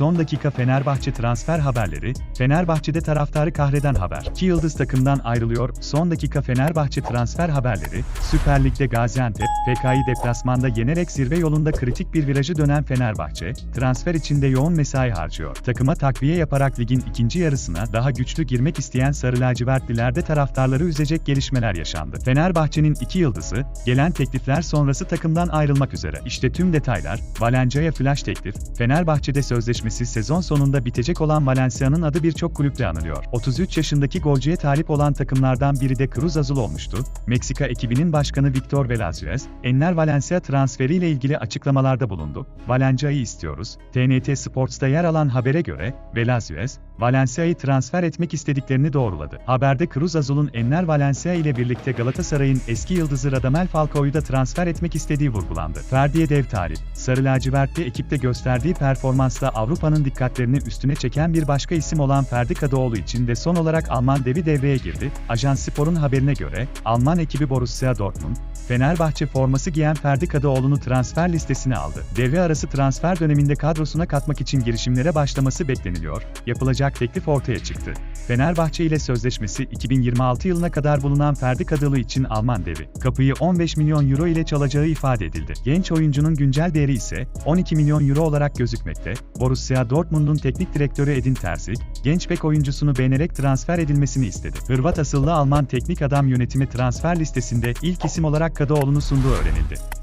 Son dakika Fenerbahçe transfer haberleri, Fenerbahçe'de taraftarı kahreden haber. İki yıldız takımdan ayrılıyor, son dakika Fenerbahçe transfer haberleri, Süper Lig'de Gaziantep, FK'yı deplasmanda yenerek zirve yolunda kritik bir virajı dönen Fenerbahçe, transfer içinde yoğun mesai harcıyor. Takıma takviye yaparak ligin ikinci yarısına daha güçlü girmek isteyen Sarı Lacivertlilerde taraftarları üzecek gelişmeler yaşandı. Fenerbahçe'nin iki yıldızı, gelen teklifler sonrası takımdan ayrılmak üzere. İşte tüm detaylar, Valencia'ya flash teklif, Fenerbahçe'de sözleşmesi sezon sonunda bitecek olan Valencia'nın adı birçok kulüple anılıyor. 33 yaşındaki golcüye talip olan takımlardan biri de Cruz Azul olmuştu. Meksika ekibinin başkanı Victor Velázquez, Enner Valencia transferiyle ilgili açıklamalarda bulundu. Valencia'yı istiyoruz. TNT Sports'ta yer alan habere göre, Velázquez, Valencia'yı transfer etmek istediklerini doğruladı. Haberde Cruz Azul'un Enner Valencia ile birlikte Galatasaray'ın eski yıldızı Radamel Falcao'yu da transfer etmek istediği vurgulandı. Ferdi'ye dev talip, Sarı lacivertli ekipte gösterdiği performansla Avrupa'nın dikkatlerini üstüne çeken bir başka isim olan Ferdi Kadıoğlu için de son olarak Alman devi devreye girdi. Ajans Spor'un haberine göre, Alman ekibi Borussia Dortmund, Fenerbahçe forması giyen Ferdi Kadıoğlu'nu transfer listesine aldı. Devre arası transfer döneminde kadrosuna katmak için girişimlere başlaması bekleniliyor. Yapılacak teklif ortaya çıktı. Fenerbahçe ile sözleşmesi 2026 yılına kadar bulunan Ferdi Kadıoğlu için Alman devi. Kapıyı 15 milyon euro ile çalacağı ifade edildi. Genç oyuncunun güncel değeri ise 12 milyon euro olarak gözükmekte. Borussia Dortmund'un teknik direktörü Edin Terzic, genç bek oyuncusunu beğenerek transfer edilmesini istedi. Hırvat asıllı Alman teknik adam yönetimi transfer listesinde ilk isim olarak Kadıoğlu'nu sunduğu öğrenildi.